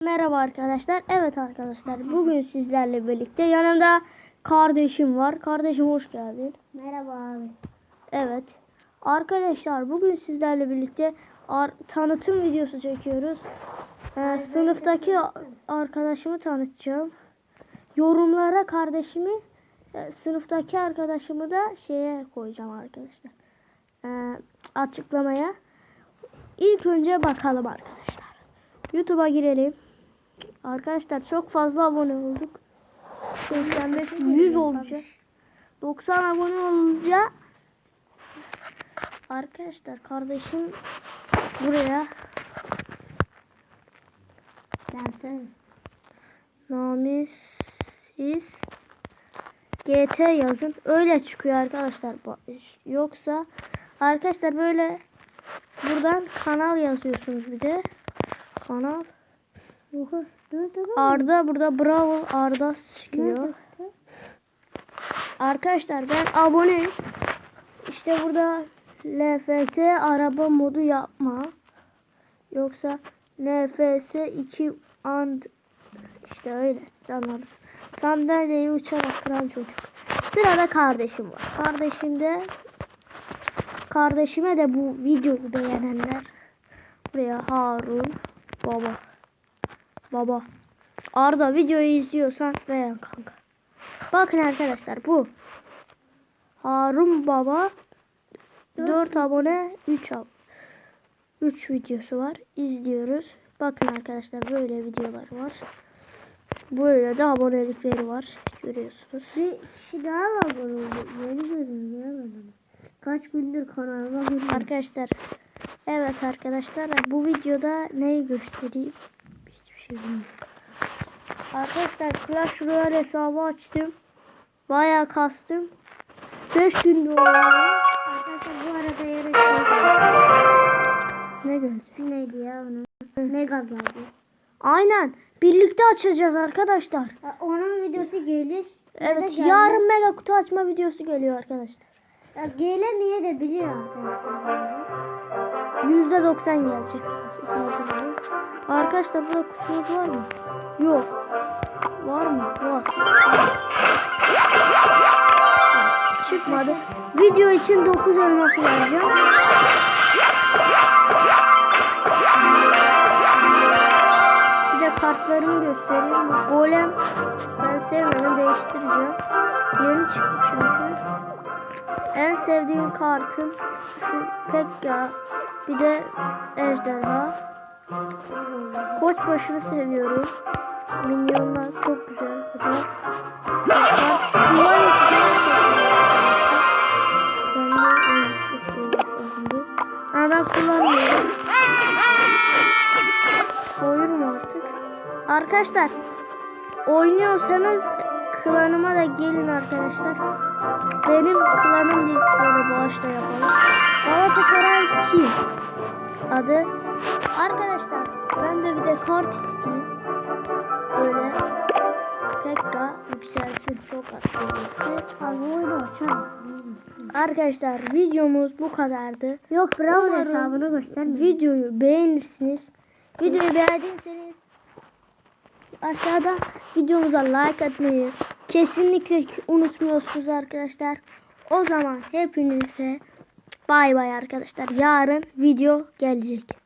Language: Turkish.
Merhaba arkadaşlar. Evet arkadaşlar bugün sizlerle birlikte yanımda kardeşim var. Kardeşim hoş geldin. Merhaba abi. Evet. Arkadaşlar bugün sizlerle birlikte tanıtım videosu çekiyoruz. Ee, sınıftaki arkadaşımı tanıtacağım. Yorumlara kardeşimi e, sınıftaki arkadaşımı da şeye koyacağım arkadaşlar. Ee, açıklamaya. İlk önce bakalım arkadaşlar. YouTube'a girelim. Arkadaşlar çok fazla abone olduk. 85 100 olacak. 90 abone olunca arkadaşlar kardeşim buraya Gelsene. Namisiz GT yazın. Öyle çıkıyor arkadaşlar. Yoksa arkadaşlar böyle buradan kanal yazıyorsunuz bir de. Kanal Yuhu. Nerede lan? Arda burada Bravo Arda çıkıyor. Arkadaşlar ben aboneyim. İşte burada LFS araba modu yapma. Yoksa LFS 2 and işte öyle siz anladınız. Sandalyeyi uçarak kıran çocuk. Sırada kardeşim var. Kardeşim de kardeşime de bu videoyu beğenenler buraya Harun baba baba Arda videoyu izliyorsan beğen kanka. Bakın arkadaşlar bu Harun Baba 4 abone 3 ab 3 videosu var. İzliyoruz. Bakın arkadaşlar böyle videolar var. Böyle de abonelikleri var. Görüyorsunuz. Bir kişi daha var bunun. Yeni görünüyor. Kaç gündür kanalıma geliyor. Arkadaşlar evet arkadaşlar bu videoda neyi göstereyim? Bilmiyorum. Arkadaşlar Clash Royale hesabı açtım. Bayağı kastım. 5 günde oldu. Arkadaşlar bu arada yarışıyor. Ne gözü? Neydi ya onun? Mega geldi. Aynen. Birlikte açacağız arkadaşlar. Ya Onun videosu gelir. Evet yarın mega kutu açma videosu geliyor arkadaşlar. Ya gelemeye de bilir arkadaşlar. Yüzde doksan gelecek. Sadece. Arkadaşlar burada kutumuz var mı? Yok. Var mı? Var. Çıkmadı. Video için 9 elması vereceğim. Bir de kartlarımı göstereyim. Golem ben sevmedim değiştireceğim. Yeni çıktı çünkü. En sevdiğim kartım şu Pekka. Bir de Ejderha. Koçbaşını seviyorum. Minyonlar çok güzel. Ama ben kullanmıyorum. Koyurum artık. Arkadaşlar oynuyorsanız klanıma da gelin arkadaşlar. Benim klanım değil böyle bağışla yapalım. Galatasaray Team adı. Arkadaşlar ben de bir de kart isteyeyim. Böyle Pekka yükselsin çok atlaması. Abi oyunu açalım. Arkadaşlar videomuz bu kadardı. Yok bravo Umarım hesabını göstermiyor. Videoyu beğenirsiniz. Videoyu beğendiyseniz aşağıda videomuza like atmayı kesinlikle unutmuyorsunuz arkadaşlar. O zaman hepinize bay bay arkadaşlar. Yarın video gelecek.